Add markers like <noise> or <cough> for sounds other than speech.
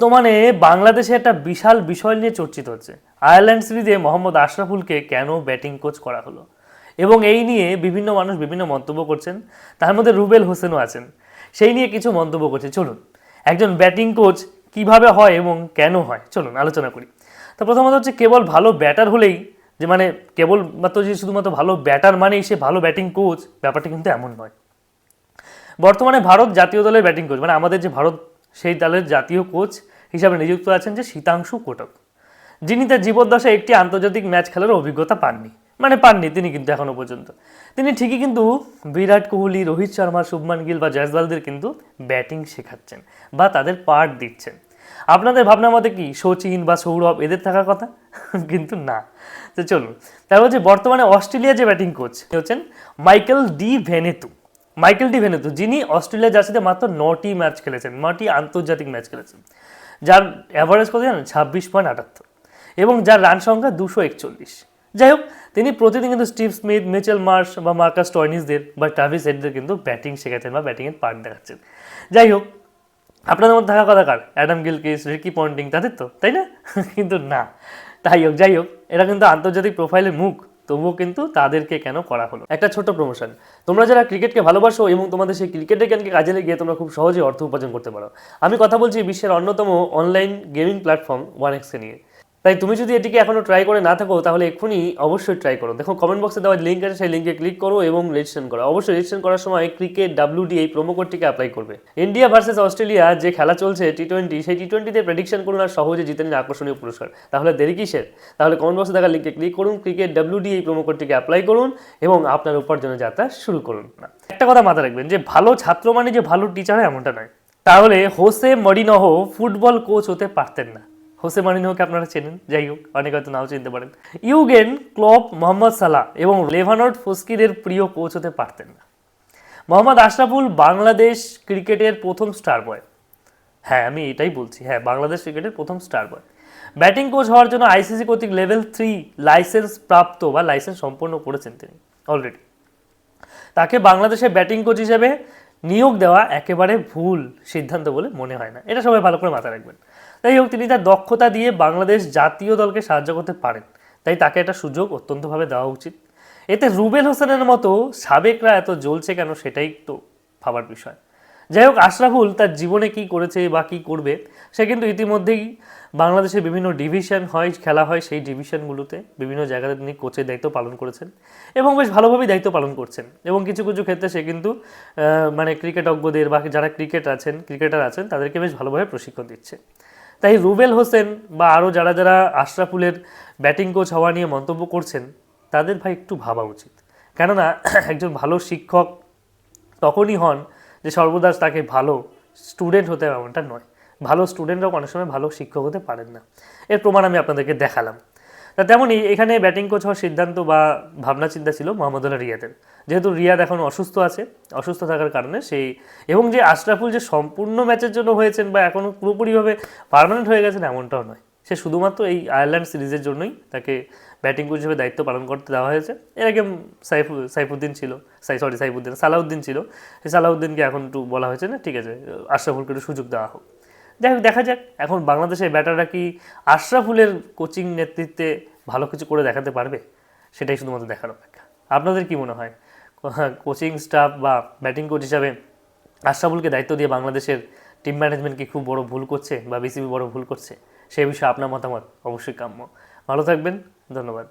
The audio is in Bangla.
বর্তমানে বাংলাদেশে একটা বিশাল বিষয় নিয়ে চর্চিত হচ্ছে। আয়ারল্যান্ড সিরিজে মোহাম্মদ আশরাফুলকে কেন ব্যাটিং কোচ করা হলো? এবং এই নিয়ে বিভিন্ন মানুষ বিভিন্ন মন্তব্য করছেন। তার মধ্যে রুবেল হোসেনও আছেন। সেই নিয়ে কিছু মন্তব্য করছে। চলুন, একজন ব্যাটিং কোচ কীভাবে হয় এবং কেন হয়? চলুন, আলোচনা করি। তো প্রথমত হচ্ছে, কেবল ভালো ব্যাটার হলেই যে মানে কেবল মাত্র যে শুধুমাত্র ভালো ব্যাটার মানেই সে ভালো ব্যাটিং কোচ, ব্যাপারটা কিন্তু এমন নয়। বর্তমানে ভারত জাতীয় দলের ব্যাটিং কোচ মানে আমাদের যে ভারত, সেই দলের জাতীয় কোচ হিসাবে নিযুক্ত আছেন যে শীতাংশু কোটক। যিনি তার জীবদ্দশায় একটি আন্তর্জাতিক ম্যাচ খেলার অভিজ্ঞতা পাননি। মানে পাননি তিনি কিন্তু এখনও পর্যন্ত। তিনি ঠিকই কিন্তু বিরাট কোহলি, রোহিত শর্মা, শুভমান গিল বা জয়সওয়ালদের কিন্তু ব্যাটিং শেখাচ্ছেন বা তাদের পার্ট দিচ্ছেন। আপনাদের ভাবনা মতে কি সচিন বা সৌরভ এদের থাকার কথা? কিন্তু না। তো চলুন, তারপর হচ্ছে বর্তমানে অস্ট্রেলিয়া যে ব্যাটিং কোচ হচ্ছেন Michael Di Venuto. Michael Di Venuto, যিনি অস্ট্রেলিয়া জার্সিতে মাত্র নটি ম্যাচ খেলেছেন, নটি আন্তর্জাতিক ম্যাচ খেলেছেন। যার অ্যাভারেজ কত জানেন? ছাব্বিশ পয়েন্ট আটাত্তর। এবং যার রান সংখ্যা দুশো একচল্লিশ। যাই হোক, তিনি প্রতিদিন কিন্তু স্টিভ স্মিথ, মিচেল মার্শ বা মার্কাস টয়নিসদের বা ট্রাভিস হেডদের কিন্তু ব্যাটিং শেখাচ্ছেন বা ব্যাটিংয়ের পার্ট দেখাচ্ছেন। যাই হোক, আপনাদের মধ্যে থাকা কথা কার? অ্যাডাম গিলকিস, রিকি পন্টিং, তাদের তো, তাই না? <laughs> কিন্তু না। তাই হোক, যাই হোক, এরা কিন্তু আন্তর্জাতিক প্রোফাইলের মুখ। তবুও কিন্তু তাদেরকে কেন করা হলো? একটা ছোট প্রমোশন তোমরা যারা ক্রিকেটকে ভালোবাসো এবং তোমাদের সেই ক্রিকেটের জ্ঞানকে কাজে লাগিয়ে তোমরা খুব সহজে অর্থ উপার্জন করতে পারো। আমি কথা বলছি বিশ্বের অন্যতম অনলাইন গেমিং প্ল্যাটফর্ম ওয়ান এক্সকে নিয়ে। তাই তুমি যদি এটিকে এখনও ট্রাই করে না থাকো, তাহলে এক্ষুনি অবশ্যই ট্রাই করো। দেখো কমেন্ট বক্সে দেওয়া লিঙ্ক আছে, সেই লিঙ্কে ক্লিক করো এবং রেজিস্ট্রেশন করো। অবশ্যই রেজিস্ট্রেশন করার সময় ক্রিকেট ডাব্লিউডি এই প্রোমো কোডটিকে অ্যাপ্লাই করবে। ইন্ডিয়া ভার্সেস অস্ট্রেলিয়া যে খেলা চলছে টি টোয়েন্টি সেই টি টোয়েন্টিতে প্রেডিকশন করুন আর সহজে জিতে নিন আকর্ষণীয় পুরস্কার। তাহলে দেরি কিসের? তাহলে কমেন্ট বক্সে দেখা লিঙ্কে ক্লিক করুন ক্রিকেট ডাব্লিউডি এই প্রোমো কোডটিকে অ্যাপ্লাই করুন এবং আপনার উপার্জনের যাত্রা শুরু করুন। একটা কথা মাথায় রাখবেন যে, ভালো ছাত্র মানে যে ভালো টিচার এমনটা নয়। তাহলে হোসে মরিনহ ফুটবল কোচ হতে পারতেন না। হোসে মারিনোকে আপনারা চেনেন, যাই হোক, অনেকে হয়তো নাও চিনতে পারেন। ইউগেন, ক্লপ, মোহাম্মদ সালাহ এবং লেভানট ফস্কিরের প্রিয় কোচ হতে পারতেন না। মোহাম্মদ আশরাফুল বাংলাদেশ ক্রিকেটের প্রথম স্টার বয় হ্যাঁ আমি এটাই বলছি হ্যাঁ বাংলাদেশ ক্রিকেটের প্রথম স্টার বয় ব্যাটিং কোচ হওয়ার জন্য আইসিসি কর্তৃক লেভেল থ্রি লাইসেন্স প্রাপ্ত বা লাইসেন্স সম্পন্ন করেছেন তিনি অলরেডি তাকে বাংলাদেশে ব্যাটিং কোচ হিসেবে নিয়োগ দেওয়া একেবারে ভুল সিদ্ধান্ত বলে মনে হয় না। এটা সবাই ভালো করে মাথায় রাখবেন। তাই হোক, তিনি তার দক্ষতা দিয়ে বাংলাদেশ জাতীয় দলকে সাহায্য করতে পারেন। তাই তাকে একটা সুযোগ অত্যন্তভাবে দেওয়া উচিত। এতে রুবেল হোসেনের মতো সাবেকরা এত জ্বলছে কেন সেটাই তো ভাবার বিষয়। যাই হোক, আশরাফুল তার জীবনে কি করেছে বা কি করবে, সে কিন্তু ইতিমধ্যেই বাংলাদেশের বিভিন্ন ডিভিশন হয়, খেলা হয় সেই ডিভিশনগুলোতে বিভিন্ন জায়গাতে তিনি কোচের দায়িত্ব পালন করেছেন এবং বেশ ভালোভাবেই দায়িত্ব পালন করছেন। এবং কিছু কিছু ক্ষেত্রে সে কিন্তু মানে ক্রিকেটজ্ঞদের বা যারা ক্রিকেট আছেন, ক্রিকেটার আছেন, তাদেরকে বেশ ভালোভাবে প্রশিক্ষণ দিচ্ছে। তাই রুবেল হোসেন বা আরও যারা যারা আশরাফুলের ব্যাটিং কোচ হওয়া নিয়ে মন্তব্য করছেন, তাদের ভাই একটু ভাবা উচিত। কেননা, <clears throat> একজন ভালো শিক্ষক তখনই হন যে সর্বদাস তাকে ভালো স্টুডেন্ট হতে হবে, এমনটা নয়। ভালো স্টুডেন্টরাও অনেক সময় ভালো শিক্ষক হতে পারেন না। এর প্রমাণ আমি আপনাদেরকে দেখালাম। তা তেমনই এখানে ব্যাটিং কোচ হওয়ার সিদ্ধান্ত বা ভাবনা চিন্তা ছিল মোহাম্মদুল্লাহ রিয়াদের। যেহেতু রিয়াদ এখন অসুস্থ আছে, অসুস্থ থাকার কারণে সেই এবং যে আশরাফুল যে সম্পূর্ণ ম্যাচের জন্য হয়েছেন বা এখনও পুরোপুরিভাবে পার্মানেন্ট হয়ে গেছেন এমনটাও নয়। সে শুধুমাত্র এই আয়ারল্যান্ড সিরিজের জন্যই তাকে ব্যাটিং কোচ হিসেবে দায়িত্ব পালন করতে দেওয়া হয়েছে। এর আগে সাইফ, সাইফুদ্দিন ছিল, সাই সরি সাইফুদ্দিন, সালাউদ্দিন ছিল। সেই সালাউদ্দিনকে এখন একটু বলা হয়েছে না, ঠিক আছে, আশরাফুলকে একটু সুযোগ দেওয়া হোক। যাই হোক, দেখা যাক, এখন বাংলাদেশের ব্যাটাররা কি আশরাফুলের কোচিং নেতৃত্বে ভালো কিছু করে দেখাতে পারবে? সেটাই শুধুমাত্র দেখার অপেক্ষা। আপনাদের কি মনে হয়? কোচিং স্টাফ বা ব্যাটিং কোচ হিসাবে আশরাফুলকে দায়িত্ব দিয়ে বাংলাদেশের টিম ম্যানেজমেন্ট কি খুব বড় ভুল করছে বা বিসিবি বড় ভুল করছে? সেই বিষয়ে আপনার মতামত অবশ্যই কাম্য। ভালো থাকবেন। ধন্যবাদ।